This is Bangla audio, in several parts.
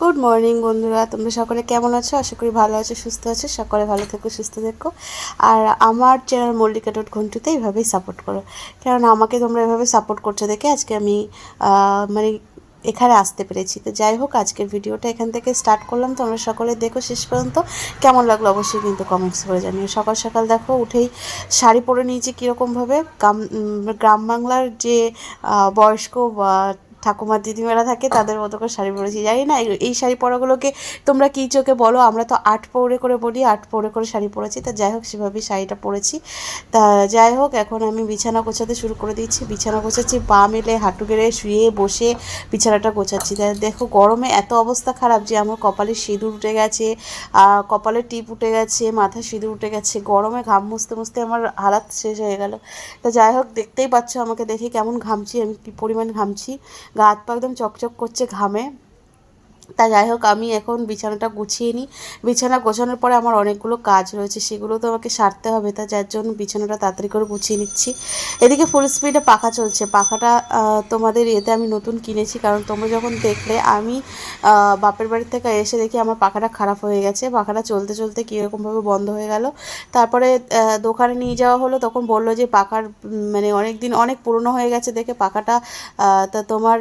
গুড মর্নিং বন্ধুরা, তোমরা সকলে কেমন আছো? আশা করি ভালো আছো, সুস্থ আছো, সকলে ভালো থেকো, সুস্থ থেকো। আর আমার চ্যানেল মল্লিকা ডট ঘন্টুতে এইভাবেই সাপোর্ট করো। কারণ আমাকে তোমরা এভাবে সাপোর্ট করছ দেখে আজকে আমি মানে এখানে আসতে পেরেছি। তো যাই হোক, আজকের ভিডিওটা এখান থেকে স্টার্ট করলাম। তোমরা সকলে দেখো শেষ পর্যন্ত। কেমন লাগল অবশ্যই কিন্তু কমেন্টস করে জানিও। সকাল সকাল দেখো, উঠেই শাড়ি পরে নিয়েছি কীরকমভাবে। গ্রাম গ্রাম বাংলার যে বয়স্ক বা ঠাকুমার দিদিমারা থাকে, তাদের মতো করে শাড়ি পরেছি। জানি না, এই- শাড়ি পরাগুলোকে তোমরা কী চোখে বলো? আমরা তো আট পৌড়ে করে বলি, আট পৌড়ে করে শাড়ি পরেছি। তা যাই হোক, সেভাবেই শাড়িটা পরেছি। তা যাই হোক, এখন আমি বিছানা গোছাতে শুরু করে দিচ্ছি বিছানা গোছাচ্ছি, পা মেলে হাঁটু গেড়ে শুয়ে বসে বিছানাটা গোছাচ্ছি। তা দেখো, গরমে এত অবস্থা খারাপ যে আমার কপালে সিঁদুর উঠে গেছে কপালে টিপ উঠে গেছে, মাথায় সিঁদুর উঠে গেছে। গরমে ঘাম মুছতে মুছতে আমার হালাত শেষ হয়ে গেল। তা যাই হোক, দেখতেই পাচ্ছ আমাকে দেখে কেমন ঘামছি, আমি কী পরিমাণ ঘামছি। গা হাত পা একদম চকচক করছে ঘামে। তা যাই হোক, আমি এখন বিছানাটা গুছিয়ে নিই। বিছানা গোছানোর পরে আমার অনেকগুলো কাজ রয়েছে, সেগুলো তো আমাকে সারতে হবে, তা যার জন্য বিছানাটা তাড়াতাড়ি করে গুছিয়ে নিচ্ছি। এদিকে ফুল স্পিডে পাখা চলছে, পাখাটা তোমাদের এতে আমি নতুন কিনেছি, কারণ তোমরা যখন দেখলে আমি বাপের বাড়ি থেকে এসে দেখি আমার পাখাটা খারাপ হয়ে গেছে, পাখাটা চলতে চলতে কীরকমভাবে বন্ধ হয়ে গেল। তারপরে দোকানে নিয়ে যাওয়া হলো, তখন বলল যে পাখার মানে অনেক দিন, অনেক পুরনো হয়ে গেছে দেখে পাখাটা তা তোমার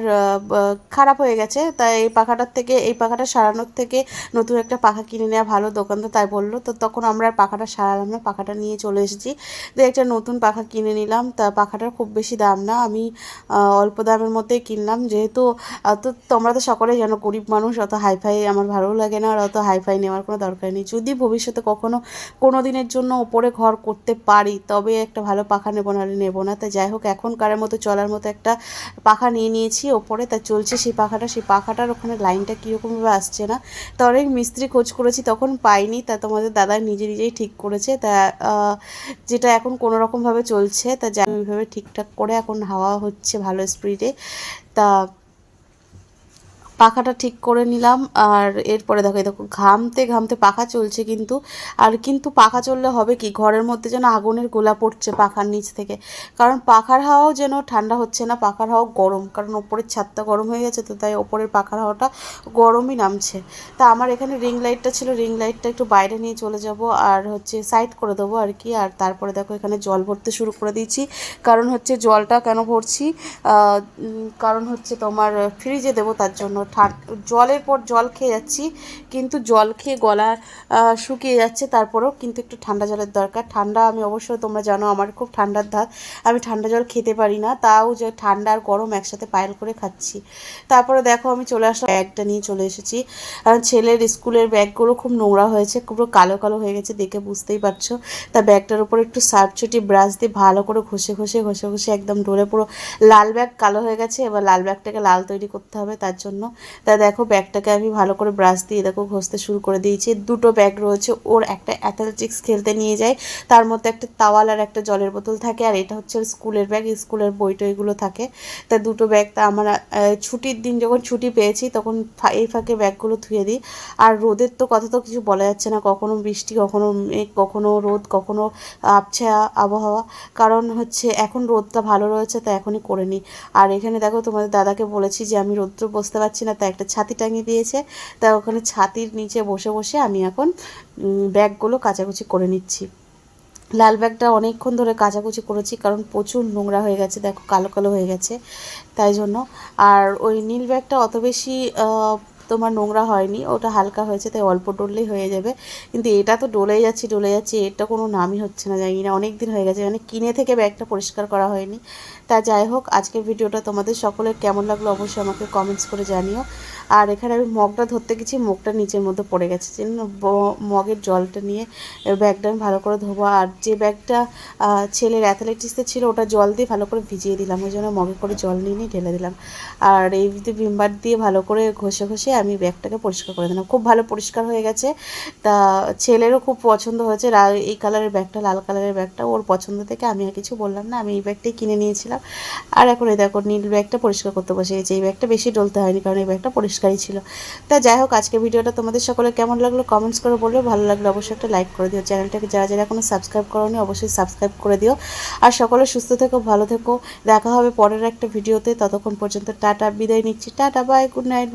খারাপ হয়ে গেছে তাই এই পাখাটার থেকে এই পাখাটা সারানোর থেকে নতুন একটা পাখা কিনে নেওয়া ভালো দোকানদার তাই বলল। তো তখন আমরা পাখাটা সারালাম না, পাখাটা নিয়ে চলে এসেছি। তো একটা নতুন পাখা কিনে নিলাম। তা পাখাটার খুব বেশি দাম না, আমি অল্প দামের মধ্যেই কিনলাম। যেহেতু তো তোমরা তো সকলেই জানো গরিব মানুষ, অত হাইফাই আমার ভালো লাগে না, আর অত হাইফাই নেওয়ার কোনো দরকার নেই। যদি ভবিষ্যতে কখনো কোনো দিনের জন্য ওপরে ঘর করতে পারি, তবে একটা ভালো পাখা নেব, নাহলে নেব না। তা যাই হোক এখনকারের মতো চলার মতো একটা পাখা নিয়ে নিয়েছি ওপরে, তা চলছে সেই পাখাটা। সেই পাখাটার ওখানে লাইনটা কীরকমভাবে আসছে না। তা অনেক মিস্ত্রি খোঁজ করেছি, তখন পাইনি। তা তোমাদের দাদা নিজে নিজেই ঠিক করেছে। তা যেটা এখন কোনো রকমভাবে চলছে, তা ওইভাবে ঠিকঠাক করে এখন হাওয়া হচ্ছে ভালো স্পিডে তা পাখাটা ঠিক করে নিলাম, আর এরপরে দেখো দেখো, ঘামতে ঘামতে পাখা চলছে কিন্তু, আর কিন্তু পাখা চললে হবে কি, ঘরের মধ্যে যেন আগুনের গোলা পড়ছে পাখার নিচ থেকে। কারণ পাখার হাওয়াও যেন ঠান্ডা হচ্ছে না, পাখার হাওয়া গরম, কারণ ওপরের ছাদটা গরম হয়ে গেছে তো তাই ওপরের পাখার হাওয়াটা গরমই নামছে। তা আমার এখানে রিং লাইটটা ছিল রিং লাইটটা একটু বাইরে নিয়ে চলে যাব, আর হচ্ছে সাইড করে দেবো আর কি, আর তারপরে দেখো, এখানে জল ভরতে শুরু করে দিয়েছি। কারণ হচ্ছে জলটা কেন ভরছি? কারণ হচ্ছে তোমার ফ্রিজে দেবো তার জন্য জলের পর জল খেয়ে যাচ্ছি, কিন্তু জল খেয়ে গলা শুকিয়ে যাচ্ছে, তারপরেও কিন্তু একটু ঠান্ডা জলের দরকার। ঠান্ডা আমি অবশ্যই তোমরা জানো, আমার খুব ঠান্ডার ধার আমি ঠান্ডা জল খেতে পারি না, তাও যে ঠান্ডা আর গরম একসাথে পায়েল করে খাচ্ছি। তারপরে দেখো, আমি চলে আসলাম, ব্যাগটা নিয়ে চলে এসেছি। কারণ ছেলের স্কুলের ব্যাগগুলো খুব নোংরা হয়েছে, পুরো কালো কালো হয়ে গেছে, দেখে বুঝতেই পারছ। তা ব্যাগটার উপর একটু সার্ফ ছুটি ব্রাশ দিয়ে ভালো করে ঘষে ঘষে ঘষে ঘষে একদম ডোরে পুরো লাল ব্যাগ কালো হয়ে গেছে, এবার লাল ব্যাগটাকে লাল তৈরি করতে হবে, তার জন্য। তা দেখো ব্যাগটাকে আমি ভালো করে ব্রাশ দিয়ে দেখো ঘষতে শুরু করে দিয়েছি। দুটো ব্যাগ রয়েছে, ওর একটা অ্যাথলেটিক্স খেলতে নিয়ে যায়, তার মধ্যে একটা তাওয়াল আর একটা জলের বোতল থাকে, আর এটা হচ্ছে স্কুলের ব্যাগ, স্কুলের বই টইগুলো থাকে। তা দুটো ব্যাগ তা আমার ছুটির দিন যখন ছুটি পেয়েছি, তখন এই ফাঁকে ব্যাগগুলো ধুয়ে দিই। আর রোদের তো কথা তো কিছু বলা যাচ্ছে না, কখনো বৃষ্টি, কখনো মেঘ, কখনো রোদ, কখনো আবছা আবহাওয়া। কারণ হচ্ছে এখন রোদটা ভালো রয়েছে, তা এখনই করে নিই। আর এখানে দেখো তোমাদের দাদাকে বলেছি যে, আমি রোদ্র বসতে পারছি না তা একটা ছাতি টাঙিয়ে দিয়েছে। তা ওখানে ছাতির নিচে বসে বসে আমি এখন ব্যাগগুলো কাচাকুচি করে নিচ্ছি। লাল ব্যাগটা অনেকক্ষণ ধরে কাচাকুচি করেছি, কারণ প্রচুর নোংরা হয়ে গেছে, দেখো কালো কালো হয়ে গেছে, তাই জন্য। আর ওই নীল ব্যাগটা অত বেশি তোমার নোংরা হয়নি, ওটা হালকা হয়েছে, তাই অল্প ডললেই হয়ে যাবে। কিন্তু এটা তো ডলে যাচ্ছে ডলে যাচ্ছে এটা কোনো নামই হচ্ছে না, জানি না, অনেক দিন হয়ে গেছে মানে কিনে থেকে ব্যাগটা পরিষ্কার করা হয়নি। তা যাই হোক, আজকের ভিডিওটা তোমাদের সকলের কেমন লাগল অবশ্যই আমাকে কমেন্টস করে জানিও। আর এখানে আমি মগটা ধরতে গেছি, মগটা নিচের মধ্যে পড়ে গেছে জন্য মগের জলটা নিয়ে ব্যাগটা আমি ভালো করে ধোবো। আর যে ব্যাগটা ছেলের অ্যাথলেটিক্সে ছিল, ওটা জল দিয়ে ভালো করে ভিজিয়ে দিলাম। ওই জন্য মগে করে জল নিয়ে নিয়ে ঢেলে দিলাম। আর এই যে ভিমবার দিয়ে ভালো করে ঘষে ঘষে আমি ব্যাগটাকে পরিষ্কার করে দিলাম। খুব ভালো পরিষ্কার হয়ে গেছে। তা ছেলেরও খুব পছন্দ হয়েছে। এই কালারের ব্যাগটা, লাল কালারের ব্যাগটা, ওর পছন্দ থেকে আমি আর কিছু বললাম না। আমি এই ব্যাগটাই কিনে নিয়েছিলাম। আর এখন এই দেখো, নীল ব্যাগটা পরিষ্কার করতে বসে গেছি। এই ব্যাগটা বেশি ডলতে হয়নি, কারণ এই ব্যাগটা পরিষ্কারই ছিল। তা যাই হোক আজকে ভিডিওটা তোমাদের সকলে কেমন লাগল কমেন্টস করে বলবে ভালো লাগল অবশ্যই একটা লাইক করে দিও। চ্যানেলটাকে যারা যারা এখনও সাবস্ক্রাইব করোনি, অবশ্যই সাবস্ক্রাইব করে দিও। আর সকলে সুস্থ থেকো, ভালো থেকো। দেখা হবে পরের একটা ভিডিওতে। ততক্ষণ পর্যন্ত টাটা, বিদায় নিচ্ছি। Tata bye good night